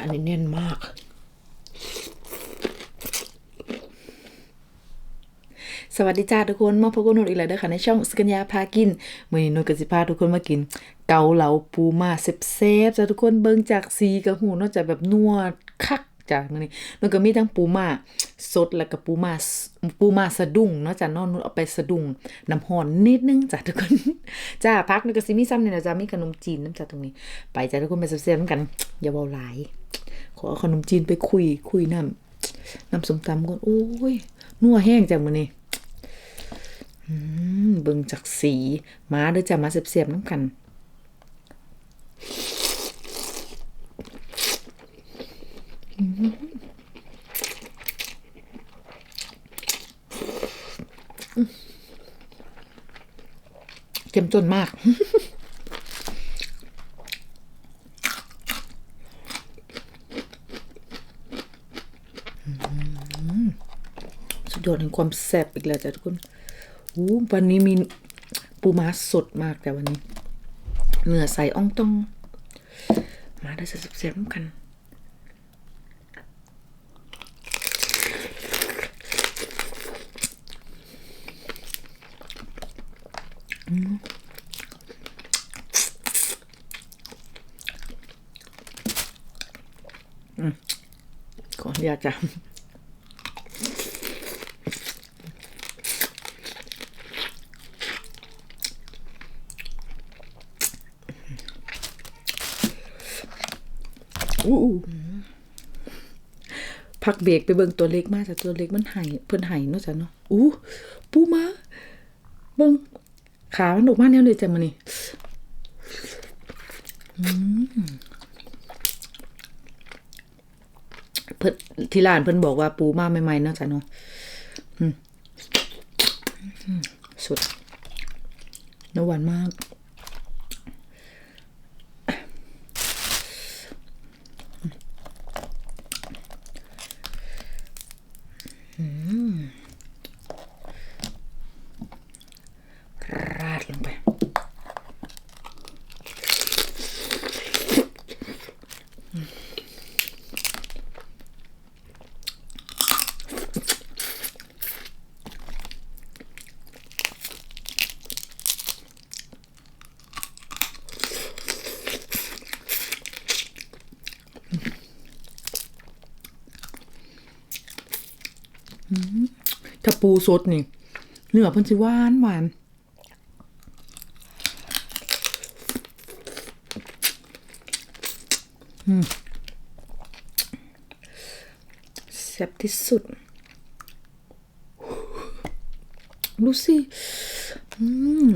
อันนี้แน่นมาก สวัสดีจ้าทุกคนมาพบกับนุชอีกแล้วเด้อค่ะในช่องสกัญญาพากินเมื่อนี้นุชก็สิพาทุกคนมากิน เกาเหลาปูมาเซฟๆจ้าทุกคนเบิ่งจากสีกับหูนอกจากแบบนวดคัก จ้ามื้อนี้นุชก็มีทั้งปูมาสดแล้วก็ปูมาปูมาสะดุ้งเนาะจ้าเนาะนุชเอาไปสะดุ้งน้ำร้อนนิดนึงจ้าทุกคนจ้าพักนุชก็สิมีซ้ำนี่ยนะจ้ามีขนมจีนน้ำจ้าตรงนี้ ไปจ้าทุกคนไปแซ่บๆกัน อย่าเว้าหลาย ขอขนมจีนไปคุยคุยน้ำน้ำสมตำก่อนโอ้ยนัวแห้งจังมื้อนี้อืมเบิ่งจากสีมาเด้อจ้ะมาเสียบๆน้ำกัน เจ็มจนมาก สุดยอดแห่งความแซ่บอีกแล้วจ้ะทุกคนวันนี้มีปูม้าสดมากแต่วันนี้ เนื้อใสอ่องต้อง มาได้แซ่บๆกัน อืมข ออนุญาตจ้ะอู้พักเบรกไปเบิ่งตัวเล็กมากแต่ตัวเล็กมันไห้เพิ่นไห้เนาะจ้ะเนาะอู้ปูมาเบิ่งขามันออกมาแนวเลยจ้ะมื้อนี้อืม เพิ่นที่ร้านเพิ่นบอกว่าปูมาใหม่ๆเนาะจ้ะเนาะอืมอืมสุดเนื้อหวานมาก ราดลงไป ถ้าปูสดนี่เนื้อเพิ่นสิหวานหวานแซ่บที่สุด ดูสิอืม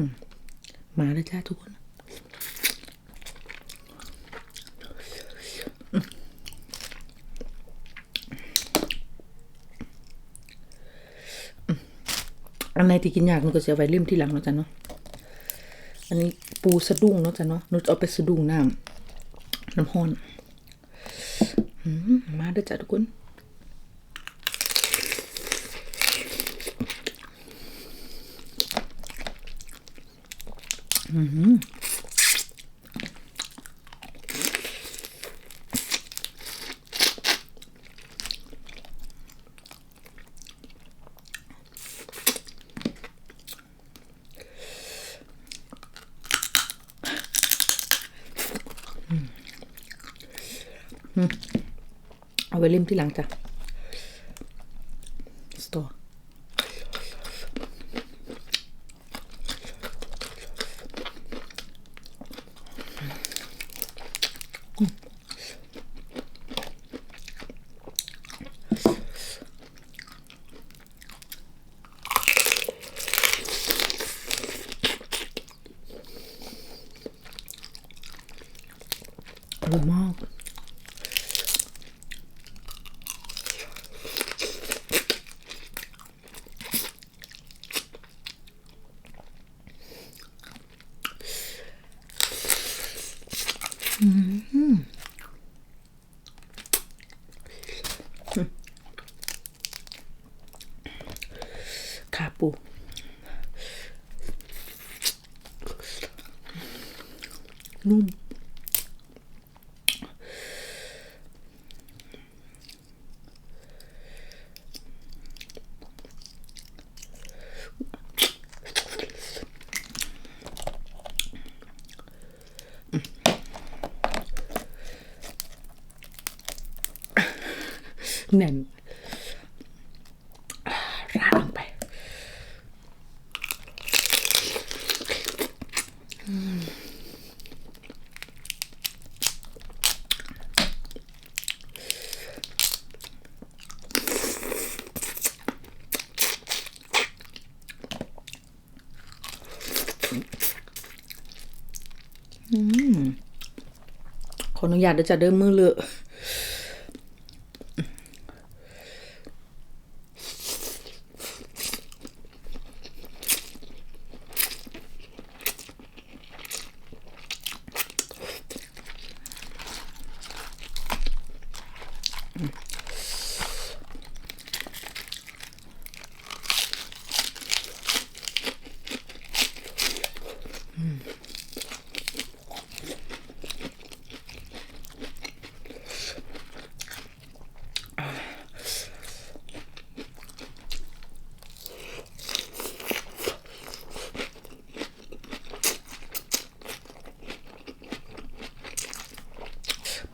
มาเลยจ้าทุกคน อันไหนที่กินยากนุก็จะเอาไว้ริมที่หลังเนาะจ้ะเนาะ อันนี้ปูสะดุ้งเนาะจ้ะเนาะนุจะเอาไปสะดุ้งน้ำน้ำห้อนอมมาเด้อจ้ะทุกคนเอ ไว้เล่มที่หลังจ้ะสตออร่อยมาก escapou. Não. Nem. อย่าตเดี๋ยวจะเดิมมือเลอะ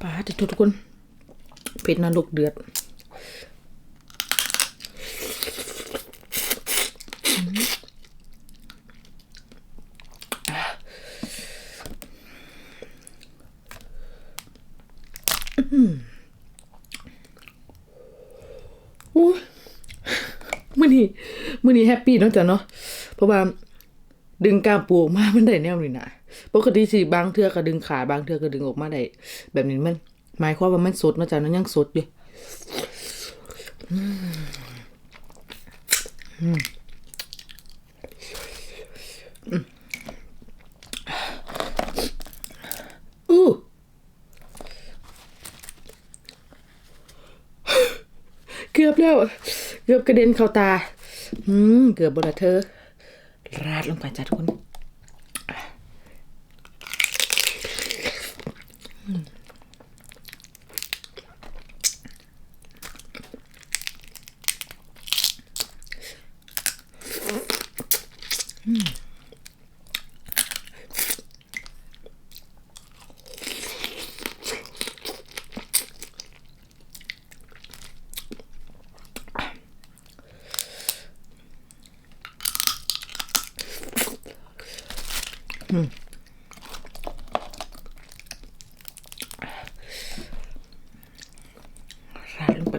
ปลาติดทุกคนเผ็ดนรกเดือดโอ้ยมื่อนี้มื่อนี้แฮปปี้เนาะจ้ะเนาะเพราะว่าดึงกล้ามปูออกมามันได้แนวนี้นะ ปกติสิบางเทื่อก็ดึงขาบางเทื่อก็ดึงออกมาได้แบบนี้มัน หมายความว่ามันสดเนาะจ้ะเนาะยังสดอยู่อืมอืมอืมอู้เกือบแล้ว เกือบกระเด็นเข้าตา อืม เกือบบละเธอ ราดลงไปจ้ะทุกคนอืม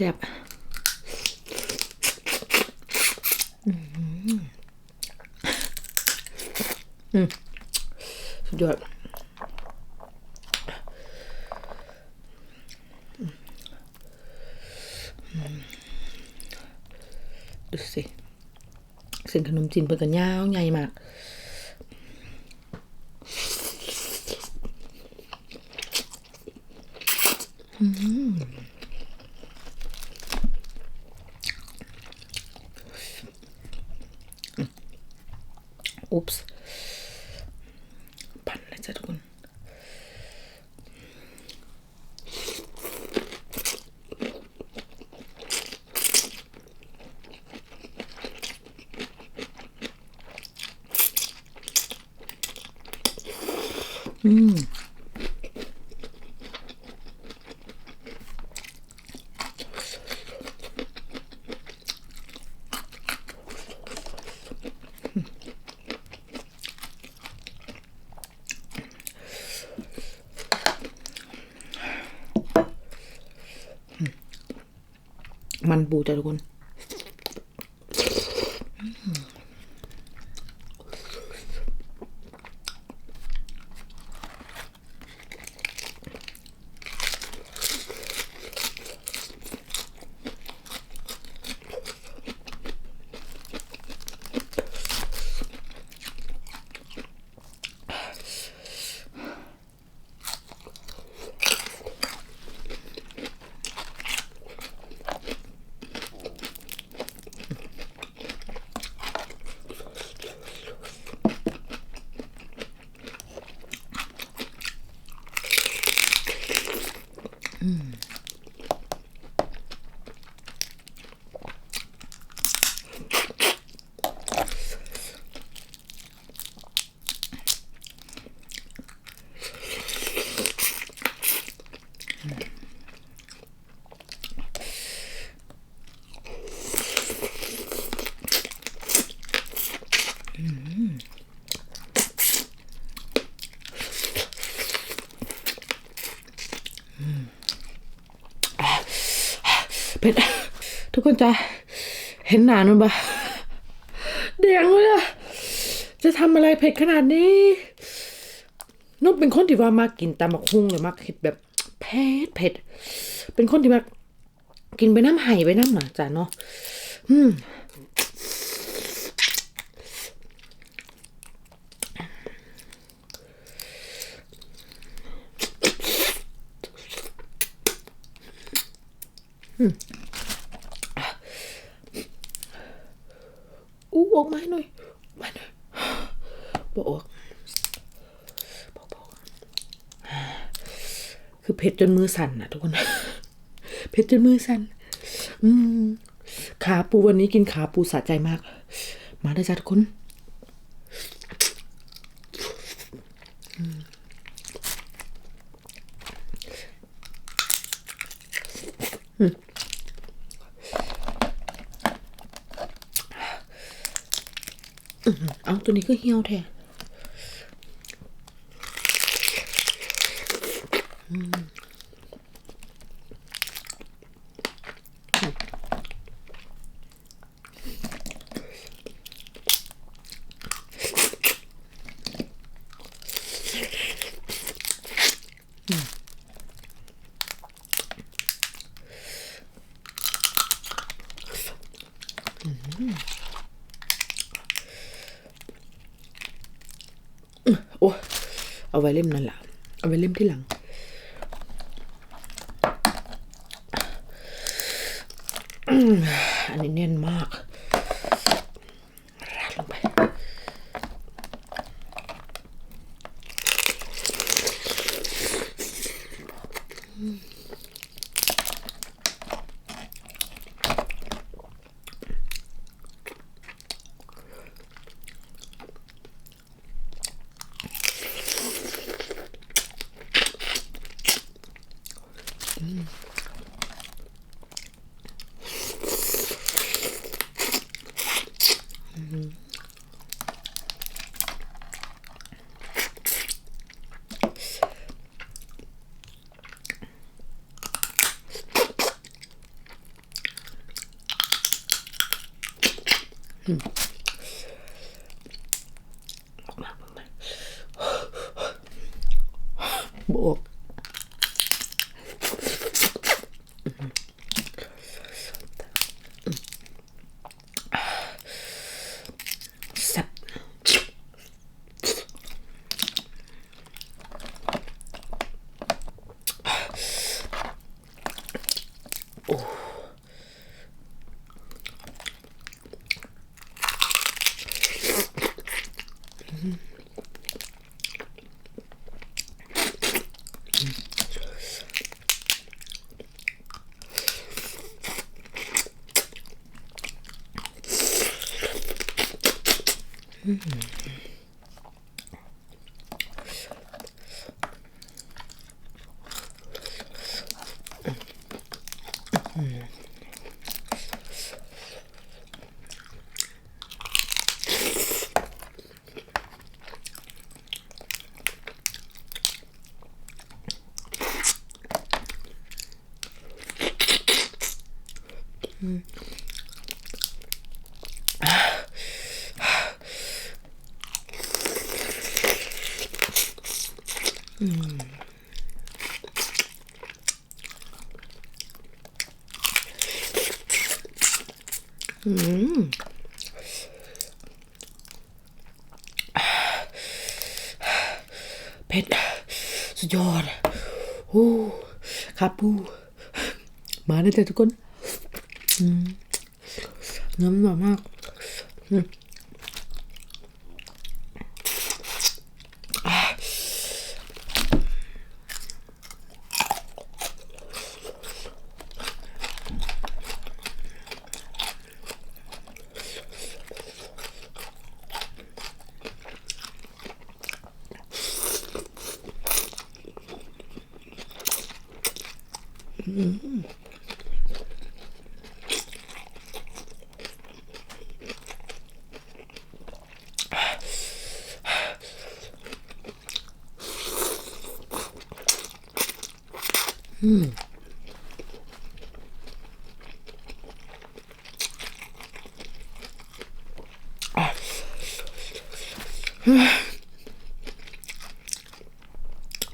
แซ่บอืมอืมสุดยอดอืมดูสิเส้นขนมจีนเปิดกันยาวใหญ่มาก อุ๊ปส์ปั่นเลยจ้ะทุกคน อืมมันปูจ้ะทุกคน อ เผ็ดทุกคนจะเห็นหนานุ่นปะเดียงเลยอะจะทำอะไรเผ็ดขนาดนี้ นุ่นเป็นคนที่ว่ามากินตำบักฮุ่งเลยมากเผ็ดแบบเผ็ดเผ็ด เป็นคนที่มากินไปน้ำไห่ไปน้ำหนาจ้ะเนาะอืม อู้ออกมาหน่อยมาหน่อยบอกออกบอกบอกคือเผ็ดจนมือสั่นนะทุกคน เผ็ดจนมือสั่นอืมขาปูวันนี้กินขาปูสะใจมาก มาได้จ้ะทุกคนอืมอืม เอาตัวนี้ก็เหี่ยวแท้อืม อ้เอาไว้เล่มนั่นแหละเอาไว้เล่มที่หลัง อืมอันนี้แน่นมากราดลงไป บ 음. 음. 음. เผ็ดสุดยอดโอ้ครับปูมาได้เลยทุกคน อืมเนื้อมันหวานมาก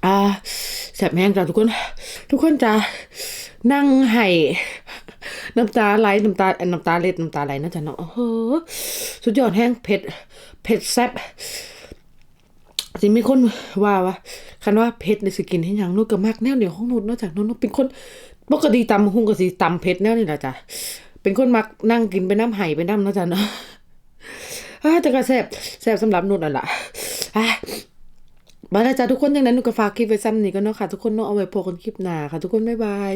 อ่าแสบแห้งจ้ะทุกคน ทุกคนจะนั่งให้น้ำตาไหลน้ำตาเอ่อน้ำตาเล็ดน้ำตาไหลนะจ๊ะเนาะโอ้โหสุดยอดแห้งเผ็ด เผ็ดแซ่บ สิมีคนว่าว่าคันว่าเผ็ดในสกินให้ยังนุกก็มักแนวเดียวของนุกนอกจากนุกเป็นคนปกติตำหุ่งก็สิตำเผ็ดแนวนี่แหละจ้ะเป็นคนมักนั่งกินไปน้ำไห้ไปน้ำเนาะจ๊ะเนาะแต่ก็แซ่บแซ่บสำหรับนุ่นล่ะอะมาแล้วจ้ะทุกคนอย่างนั้นหนูก็ฝากคลิปไว้ซ้ำนี่ก็เนาะค่ะ ทุกคนเนาะเอาไว้พบกันคลิปหน้าค่ะ ทุกคนบ๊ายบาย